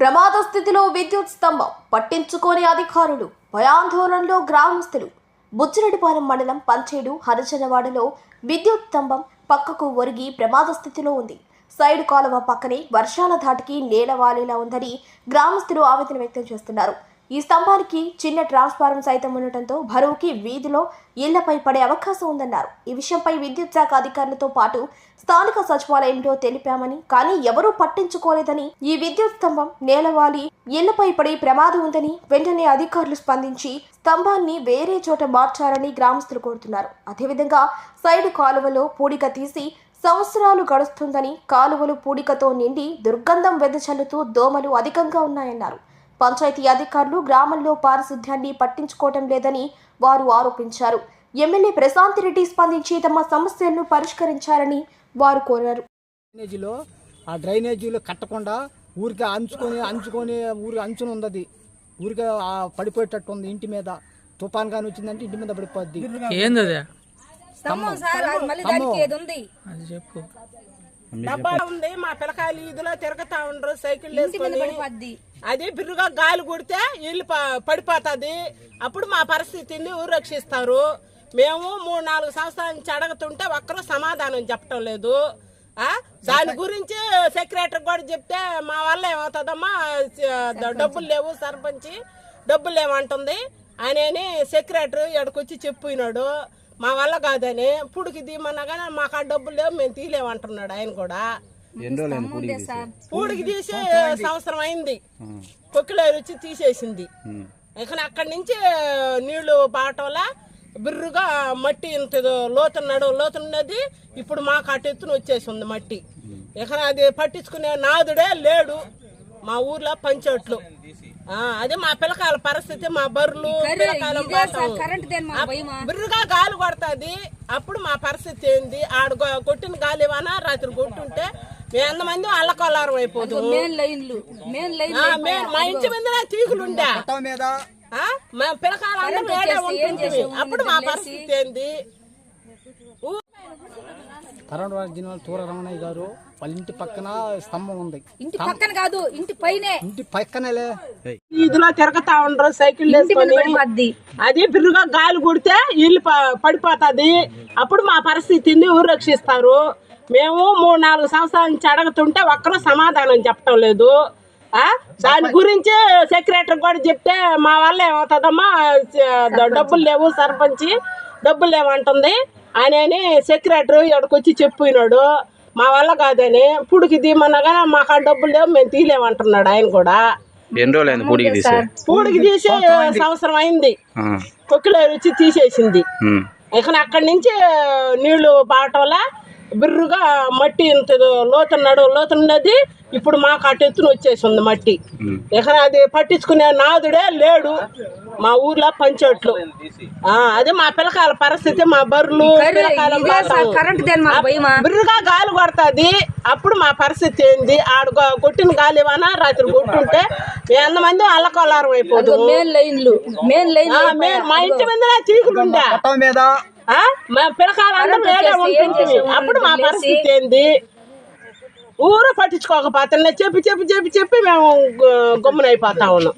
ప్రమాద స్థితిలో విద్యుత్ స్తంభం పట్టించుకోని అధికారులు భయాందోళనలో గ్రామస్తులు. బుచ్చిరెడ్డిపాలెం మండలం పంచేడు హరిజనవాడలో విద్యుత్ స్తంభం పక్కకు ఒరిగి ప్రమాద స్థితిలో ఉంది. సైడ్ కాలువ పక్కనే వర్షాల ధాటికి నేలవాలేలా ఉందని గ్రామస్తులు ఆవేదన వ్యక్తం చేస్తున్నారు. ఈ స్తంభానికి చిన్న ట్రాన్స్ఫారం సైతం ఉండటంతో బరువుకి వీధిలో ఇళ్ళపై పడే అవకాశం ఉందన్నారు. ఈ విషయంపై విద్యుత్ శాఖ అధికారులతో పాటు స్థానిక సచివాలయంలో తెలిపామని కానీ ఎవరూ పట్టించుకోలేదని ఈ విద్యుత్ స్తంభం నేలవాలి ఇళ్ళపై పడే ప్రమాదం ఉందని వెంటనే అధికారులు స్పందించి స్తంభాన్ని వేరే చోట మార్చాలని గ్రామస్తులు కోరుతున్నారు. అదేవిధంగా సైడ్ కాలువలో పూడిక తీసి సంవత్సరాలు గడుస్తుందని కాలువలు పూడికతో నిండి దుర్గంధం వెదజల్లుతూ దోమలు అధికంగా ఉన్నాయన్నారు. పంచాయతీ అధికారులు గ్రామంలో పారిశుద్ధ్యాన్ని పట్టించుకోవటం లేదని వారు ఆరోపించారు. ఎమ్మెల్యే ప్రశాంత్ రెడ్డి స్పందించి తమ సమస్యలను పరిష్కరించాలని వారు కోరారు. డ్రైనేజీలో ఆ డ్రైనేజీలో కట్టకుండా ఊరికి అంచుకొని అంచుకొని ఊరికి అంచున ఉంది ఊరికి ఆ పడిపోయేటట్టు ఉంది ఇంటి మీద. తుఫాన్ కానీ వచ్చిందంటే ఇంటి మీద పడిపోద్ది. ఏంది అది చెప్పు. డబ్బా ఉంది మా పిల్లకాయలు ఇదిలో తిరుగుతా ఉండరు సైకిల్ వేసుకొని. అది బిర్రుగా గాలి కొడితే ఇల్లు ప- పడిపోతుంది. అప్పుడు మా పరిస్థితిని ఊరు రక్షిస్తారు మేము మూడు నాలుగు సంవత్సరాల నుంచి అడుగుతుంటే ఒక్కరూ సమాధానం చెప్పటం లేదు. ఆ? దాని గురించి సెక్రటరీ కూడా చెప్తే మా వల్ల ఏమవుతుందమ్మా? డబ్బులు లేవు సర్పంచి. డబ్బులు లేవంటుంది. ఆయనని సెక్రటరీ ఇక్కడికొచ్చి చెప్పినాడు. మా వల్ల కాదని పుడికి తీయమన్నా కానీ మాకు ఆ డబ్బులు లేవు మేము తీయలేమంటున్నాడు ఆయన కూడా. సార్. పూడికి తీసి సంవత్సరం అయింది. కొక్కిలేరు వచ్చి తీసేసింది. ఇక అక్కడి నుంచి నీళ్ళు పాటంలా బిర్రుగా మట్టి ఇంత లోతున్నాడు లోతున్నది ఇప్పుడు మాకు అటు ఎత్తున వచ్చేసింది మట్టి. ఇక అది పట్టించుకునే నాదుడే లేడు మా ఊర్లో పంచోట్లు. అదే మా పిల్లకాయల పరిస్థితి మా బర్రెలు బిర్రుగా గాలి కొడుతుంది. అప్పుడు మా పరిస్థితి ఏంది? ఆడ కొట్టిన గాలి ఇవ్వనా రాత్రి కొట్టుంటే ఎంతమంది అల్లకొల్లారం అయిపోదు. మెయిన్ లైన్లు మెయిన్ లైన్ ఆ, మే- ఇంటి మీద. ఆ? మా పిల్లకాయలు. అప్పుడు మా పరిస్థితి ఏంది? కరోనా తూర రమణయ్య గారు వాళ్ళ ఇంటి పక్కన స్తంభం ఉంది. ఇంటి పక్కన కాదు ఇంటి పైనే. ఇంటి పక్కనేలే. ఇదిలో తిరుగుతా ఉండరు సైకిల్ వేసుకొని. అది బిర్రుగా గాలి కొడితే ఇల్లు ప- పడిపోతుంది. అప్పుడు మా పరిస్థితిని ఊరు రక్షిస్తారు మేము మూడు నాలుగు సంవత్సరాల నుంచి అడుగుతుంటే ఒక్కరూ సమాధానం చెప్పటం లేదు. ఆ? దాని గురించి సెక్రటరీ కూడా చెప్తే మా వల్ల ఏమవుతుందమ్మా? డబ్బులు లేవు సర్పంచి డబ్బులు లేవంటుంది. ఆయనని సెక్రటరీ ఇక్కడికొచ్చి చెప్పినాడు. మా వల్ల కాదని పుడికి కానీ మాకు ఆ డబ్బులు లేవు మేము తీయలేమంటున్నాడు ఆయన కూడా. ఎన్ని రోజులు అయింది పూడికి తీసి పూడికి తీసి సంవత్సరం అయింది. కొక్కిలేరు వచ్చి తీసేసింది. ఇక అక్కడి నుంచి నీళ్ళు పాటంలా బిర్రుగా మట్టి ఇంత లోతున్నాడు లోతున్నది ఇప్పుడు మాకు అటు ఎత్తున వచ్చేసింది మట్టి. ఇక అది పట్టించుకునే నాదుడే లేడు. మా ఊర్లో పంచోట్లు ఆ, అదే మా పిల్లకాయల పరిస్థితి మా బర్రెలు బిర్రుగా గాలి కొడుతుంది. అప్పుడు మా పరిస్థితి ఏంది? ఆడ కొట్టిన గాలి ఇవ్వనా రాత్రి కొట్టుంటే మేము ఎంతమంది అల్లకొల్లారం అయిపోదు. మెయిన్ లైన్లు మెయిన్ లైన్ ఆ, మే- మా ఇంటి మీద మీద. ఆ? మా పిల్లకాయలు అందరూ వేరే ఉంటుంది అప్పుడు మా పరిస్థితి ఏంది? ఊరు పట్టించుకోకపోతే చెప్పి చెప్పి చెప్పి చెప్పి మేము గమ్మునైపోతా ఉన్నాం.